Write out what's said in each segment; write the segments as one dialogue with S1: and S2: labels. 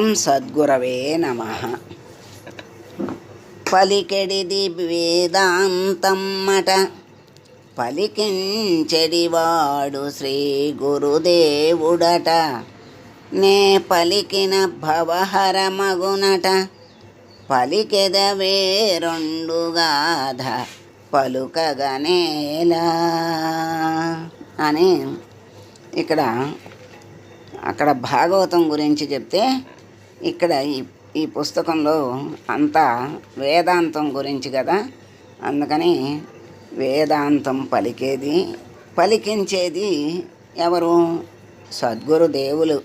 S1: ఓం సద్గురవే నమ పలికెడిది వేదాంతమ్మట పలికించెడివాడు శ్రీ గురుదేవుడట నే పలికిన భవహర మగునట పలికెదవే రెండుగాధ పలుకగనేలా అని ఇక్కడ అక్కడ భాగవతం గురించి చెప్తే ఇక్కడ ఈ ఈ పుస్తకంలో అంతా వేదాంతం గురించి కదా అందుకని వేదాంతం పలికేది పలికించేది ఎవరు సద్గురు దేవులు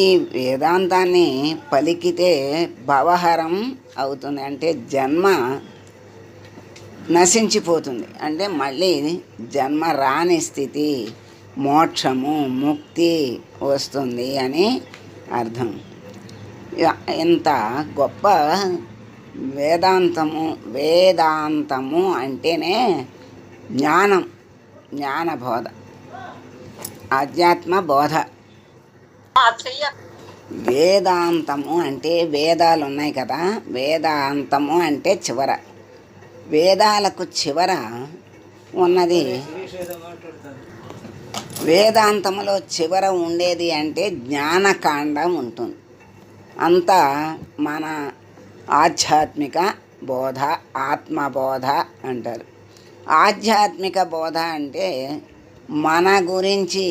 S1: ఈ వేదాంతాన్ని పలికితే భవహరం అవుతుంది అంటే జన్మ నశించిపోతుంది అంటే మళ్ళీ జన్మ రాని స్థితి మోక్షము ముక్తి వస్తుంది అని అర్థం ఎంత గొప్ప వేదాంతము వేదాంతము అంటేనే జ్ఞానం జ్ఞానబోధ ఆధ్యాత్మ బోధ వేదాంతము అంటే వేదాలు ఉన్నాయి కదా వేదాంతము అంటే చివర వేదాలకు చివర ఉన్నది వేదాంతంలో చివర ఉండేది అంటే జ్ఞానకాండం ఉంటుంది అంతా మన ఆధ్యాత్మిక బోధ ఆత్మబోధ అంటారు ఆధ్యాత్మిక బోధ అంటే మన గురించి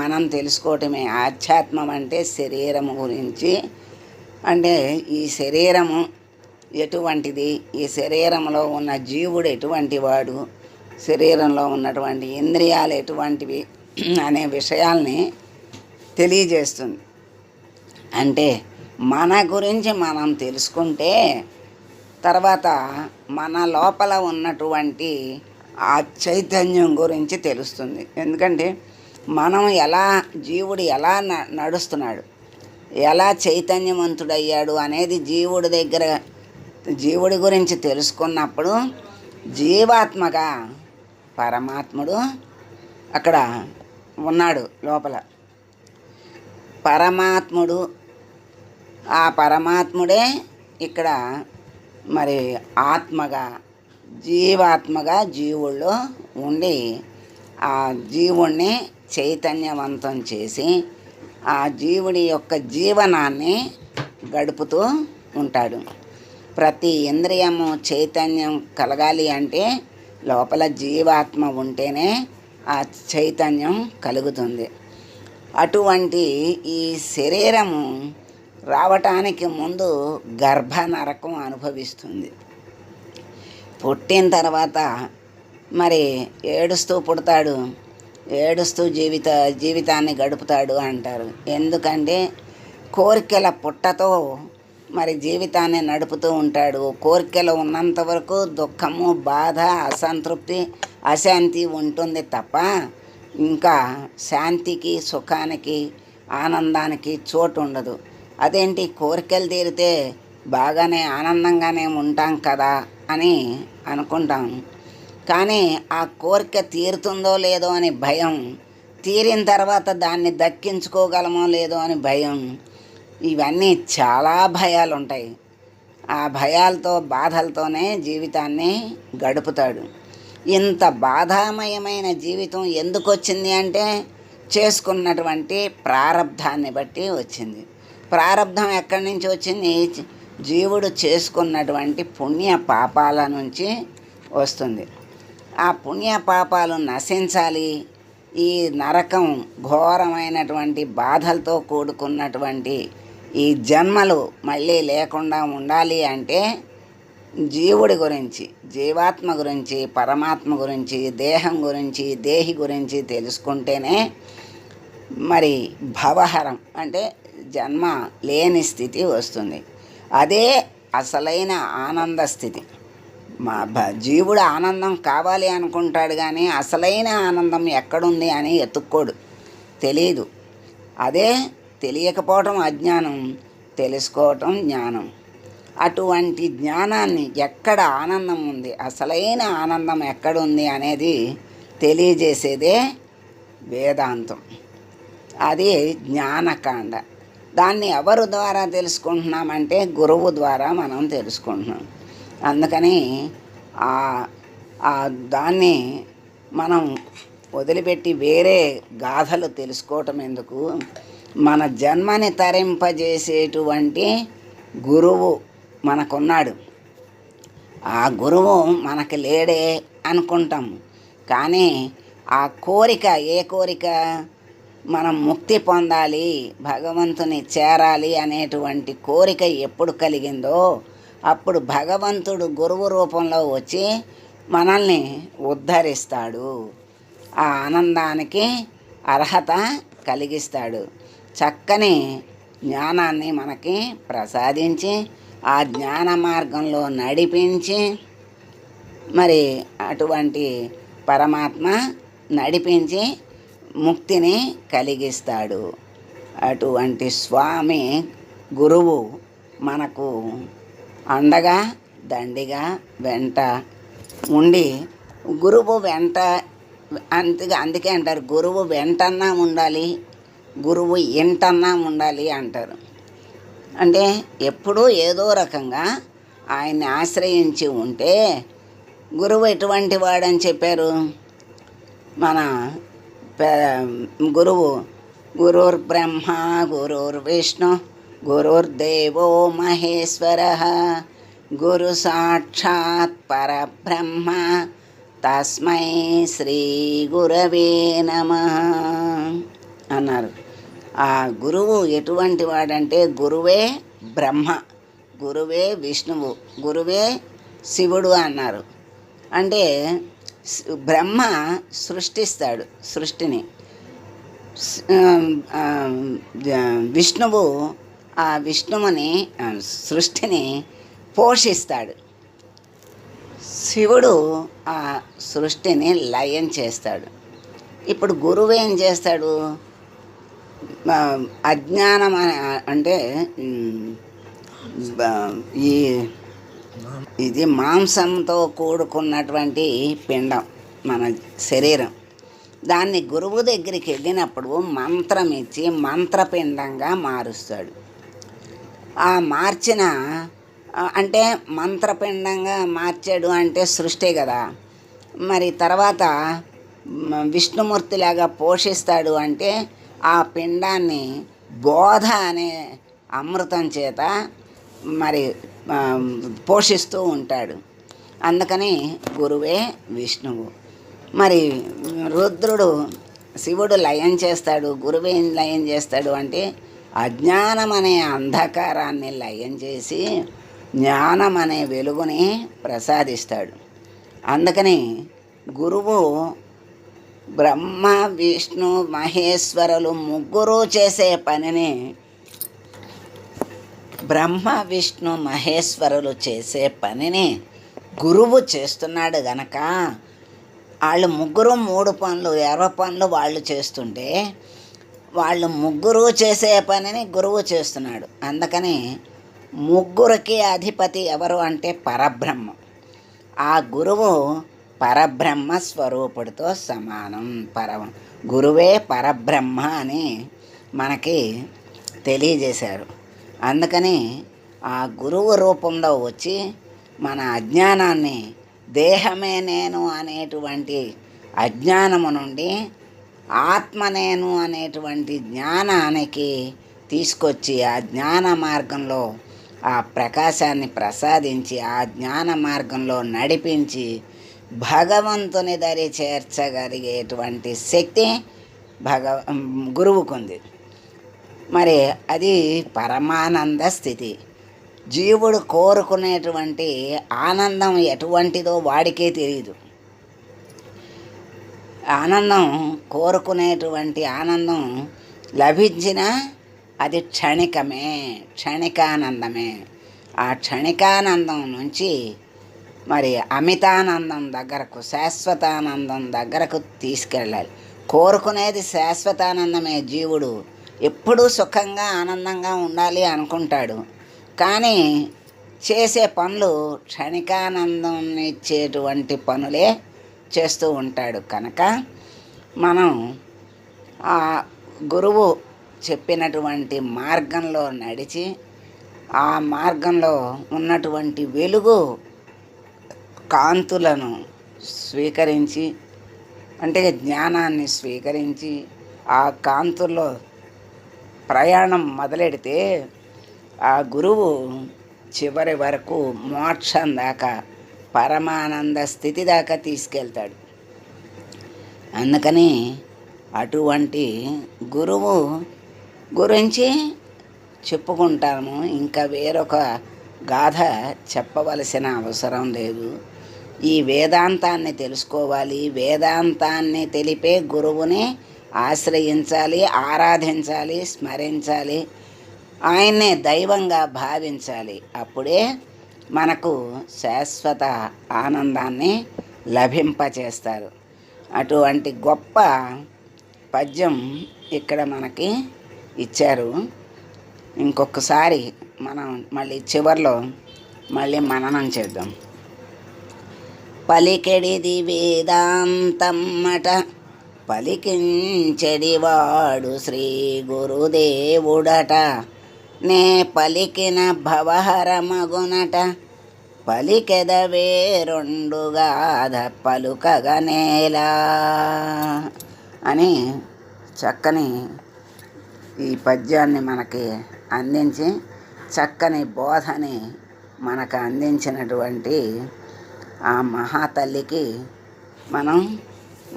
S1: మనం తెలుసుకోవటమే ఆధ్యాత్మం అంటే శరీరం గురించి అంటే ఈ శరీరము ఎటువంటిది ఈ శరీరంలో ఉన్న జీవుడు ఎటువంటి వాడు శరీరంలో ఉన్నటువంటి ఇంద్రియాలు ఎటువంటివి అనే విషయాల్ని తెలియజేస్తుంది అంటే మన గురించి మనం తెలుసుకుంటే తర్వాత మన లోపల ఉన్నటువంటి ఆ చైతన్యం గురించి తెలుస్తుంది ఎందుకంటే మనం ఎలా జీవుడు ఎలా నడుస్తున్నాడు ఎలా చైతన్యవంతుడయ్యాడు అనేది జీవుడి దగ్గర జీవుడి గురించి తెలుసుకున్నప్పుడు జీవాత్మగా పరమాత్ముడు అక్కడ ఉన్నాడు లోపల పరమాత్ముడు ఆ పరమాత్ముడే ఇక్కడ మరి ఆత్మగా జీవాత్మగా జీవుల్లో ఉండి ఆ జీవుణ్ణి చైతన్యవంతం చేసి ఆ జీవుడి యొక్క జీవనాన్ని గడుపుతూ ఉంటాడు ప్రతి ఇంద్రియము చైతన్యం కలగాలి అంటే లోపల జీవాత్మ ఉంటేనే ఆ చైతన్యం కలుగుతుంది అటువంటి ఈ శరీరము రావటానికి ముందు గర్భ నరకం అనుభవిస్తుంది పుట్టిన తర్వాత మరి ఏడుస్తూ పుడతాడు ఏడుస్తూ జీవిత జీవితాన్ని గడుపుతాడు అంటారు ఎందుకంటే కోరికల పుట్టతో మరి జీవితాన్ని నడుపుతూ ఉంటాడు కోరికలు ఉన్నంత వరకు దుఃఖము బాధ అసంతృప్తి అశాంతి ఉంటుంది తప్ప ఇంకా శాంతికి సుఖానికి ఆనందానికి చోటు ఉండదు అదేంటి కోరికలు తీరితే బాగానే ఆనందంగానే ఉంటాం కదా అని అనుకుంటాం కానీ ఆ కోరిక తీరుతుందో లేదో అని భయం తీరిన తర్వాత దాన్ని దక్కించుకోగలమో లేదో అని భయం ఇవన్నీ చాలా భయాలు ఉంటాయి ఆ భయాలతో బాధలతోనే జీవితాన్ని గడుపుతాడు ఇంత బాధామయమైన జీవితం ఎందుకు వచ్చింది అంటే చేసుకున్నటువంటి ప్రారంధాన్ని బట్టి వచ్చింది ప్రారంధం ఎక్కడి నుంచి వచ్చింది జీవుడు చేసుకున్నటువంటి పుణ్య పాపాల నుంచి వస్తుంది ఆ పుణ్య పాపాలు నశించాలి ఈ నరకం ఘోరమైనటువంటి బాధలతో కూడుకున్నటువంటి ఈ జన్మలు మళ్ళీ లేకుండా ఉండాలి అంటే జీవుడి గురించి జీవాత్మ గురించి పరమాత్మ గురించి దేహం గురించి దేహి గురించి తెలుసుకుంటేనే మరి భవహరం అంటే జన్మ లేని స్థితి వస్తుంది అదే అసలైన ఆనంద స్థితి మా భ జీవుడు ఆనందం కావాలి అనుకుంటాడు కానీ అసలైన ఆనందం ఎక్కడుంది అని ఎత్తుక్కోడు తెలియదు అదే తెలియకపోవటం అజ్ఞానం తెలుసుకోవటం జ్ఞానం అటువంటి జ్ఞానాన్ని ఎక్కడ ఆనందం ఉంది అసలైన ఆనందం ఎక్కడుంది అనేది తెలియజేసేదే వేదాంతం అది జ్ఞానకాండ దాన్ని ఎవరు ద్వారా తెలుసుకుంటున్నామంటే గురువు ద్వారా మనం తెలుసుకుంటున్నాం అందుకని దాన్ని మనం వదిలిపెట్టి వేరే గాథలు తెలుసుకోవటం ఎందుకు మన జన్మని తరింపజేసేటువంటి గురువు మనకున్నాడు ఆ గురువు మనకి లేడే అనుకుంటాం కానీ ఆ కోరిక ఏ కోరిక మనం ముక్తి పొందాలి భగవంతుని చేరాలి అనేటువంటి కోరిక ఎప్పుడు కలిగిందో అప్పుడు భగవంతుడు గురువు రూపంలో వచ్చి మనల్ని ఉద్ధరిస్తాడు ఆ ఆనందానికి అర్హత కలిగిస్తాడు చక్కని జ్ఞానాన్ని మనకి ప్రసాదించి ఆ జ్ఞాన మార్గంలో నడిపించి మరి అటువంటి పరమాత్మ నడిపించి ముక్తిని కలిగిస్తాడు అటువంటి స్వామి గురువు మనకు అండగా దండిగా వెంట ఉండి గురువు వెంట అందుకే అందుకే అంటారు గురువు వెంటన్నా ఉండాలి గురువు ఎంటన్నా ఉండాలి అంటారు అంటే ఎప్పుడూ ఏదో రకంగా ఆయన్ని ఆశ్రయించి ఉంటే గురువు ఎటువంటి వాడని చెప్పారు మన గురువు గురుర్ బ్రహ్మ గురుర్ విష్ణు గురుర్దేవో మహేశ్వర గురు సాక్షాత్ పరబ్రహ్మ తస్మై శ్రీ గురవే నమ అన్నారు ఆ గురువు ఎటువంటి వాడంటే గురువే బ్రహ్మ గురువే విష్ణువు గురువే శివుడు అన్నారు అంటే బ్రహ్మ సృష్టిస్తాడు సృష్టిని విష్ణువు ఆ విష్ణువుని సృష్టిని పోషిస్తాడు శివుడు ఆ సృష్టిని లయం చేస్తాడు ఇప్పుడు గురువు ఏం చేస్తాడు అజ్ఞానం అంటే ఈ ఇది మాంసంతో కూడుకున్నటువంటి పిండం మన శరీరం దాన్ని గురువు దగ్గరికి వెళ్ళినప్పుడు మంత్రం ఇచ్చి మంత్రపిండంగా మారుస్తాడు ఆ మార్చిన అంటే మంత్రపిండంగా మార్చాడు అంటే సృష్టే కదా మరి తర్వాత విష్ణుమూర్తిలాగా పోషిస్తాడు అంటే ఆ పిండాన్ని బోధ అనే అమృతం చేత మరి పోషిస్తూ ఉంటాడు అందుకని గురువే విష్ణువు మరి రుద్రుడు శివుడు లయం చేస్తాడు గురువే లయం చేస్తాడు అంటే అజ్ఞానం అనే అంధకారాన్ని లయం చేసి జ్ఞానం అనే వెలుగుని ప్రసాదిస్తాడు అందుకని గురువు బ్రహ్మ విష్ణు మహేశ్వరులు ముగ్గురు చేసే పనిని బ్రహ్మ విష్ణు మహేశ్వరులు చేసే పనిని గురువు చేస్తున్నాడు గనక వాళ్ళు ముగ్గురు మూడు పనులు ఎర్ర పనులు వాళ్ళు చేస్తుంటే వాళ్ళు ముగ్గురు చేసే పనిని గురువు చేస్తున్నాడు అందుకని ముగ్గురికి అధిపతి ఎవరు అంటే పరబ్రహ్మ ఆ గురువు పరబ్రహ్మ స్వరూపుడితో సమానం పర గురువే పరబ్రహ్మ అని మనకి తెలియజేశారు అందుకని ఆ గురువు రూపంలో వచ్చి మన అజ్ఞానాన్ని దేహమే నేను అనేటువంటి అజ్ఞానము నుండి ఆత్మ నేను అనేటువంటి జ్ఞానానికి తీసుకొచ్చి ఆ జ్ఞాన మార్గంలో ఆ ప్రకాశాన్ని ప్రసాదించి ఆ జ్ఞాన మార్గంలో నడిపించి భగవంతుని దరి చేర్చగలిగేటువంటి శక్తి భగవ గురువుకుంది మరి అది పరమానంద స్థితి జీవుడు కోరుకునేటువంటి ఆనందం ఎటువంటిదో వాడికే తెలియదు ఆనందం కోరుకునేటువంటి ఆనందం లభించినా అది క్షణికమే క్షణికానందమే ఆ క్షణికానందం నుంచి మరి అమితానందం దగ్గరకు శాశ్వతానందం దగ్గరకు తీసుకెళ్ళాలి కోరుకునేది శాశ్వతానందమే జీవుడు ఎప్పుడూ సుఖంగా ఆనందంగా ఉండాలి అనుకుంటాడు కానీ చేసే పనులు క్షణికానందం ఇచ్చేటువంటి పనులే చేస్తూ ఉంటాడు కనుక మనం ఆ గురువు చెప్పినటువంటి మార్గంలో నడిచి ఆ మార్గంలో ఉన్నటువంటి వెలుగు కాంతులను స్వీకరించి అంటే జ్ఞానాన్ని స్వీకరించి ఆ కాంతుల్లో ప్రయాణం మొదలెడితే ఆ గురువు చివరి వరకు మోక్షం దాకా పరమానంద స్థితి దాకా తీసుకెళ్తాడు అందుకని అటువంటి గురువు గురించి చెప్పుకుంటాము ఇంకా వేరొక గాథ చెప్పవలసిన అవసరం లేదు ఈ వేదాంతాన్ని తెలుసుకోవాలి వేదాంతాన్ని తెలిపే గురువుని ఆశ్రయించాలి ఆరాధించాలి స్మరించాలి ఆయన్నే దైవంగా భావించాలి అప్పుడే మనకు శాశ్వత ఆనందాన్ని లభింపచేస్తారు అటువంటి గొప్ప పద్యం ఇక్కడ మనకి ఇచ్చారు ఇంకొకసారి మనం మళ్ళీ చివరిలో మళ్ళీ మననం చేద్దాం పలికెడిది వేదాంతమ్మట పలికించెడివాడు శ్రీ గురుదేవుడట నే పలికిన భవహరమగునట పలికెదవే రెండుగాధ పలుకగనేలా అని చక్కని ఈ పద్యాన్ని మనకి అందించి చక్కని బోధని మనకు అందించినటువంటి ఆ మహాతల్లికి మనం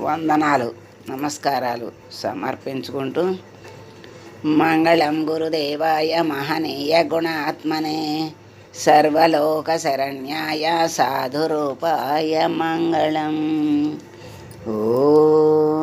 S1: వందనాలు నమస్కారాలు సమర్పించుకుంటూ మంగళం గురుదేవాయ మహనీయ గుణాత్మనే సర్వలోక శరణ్యాయ సాధురూపాయ మంగళం ఓ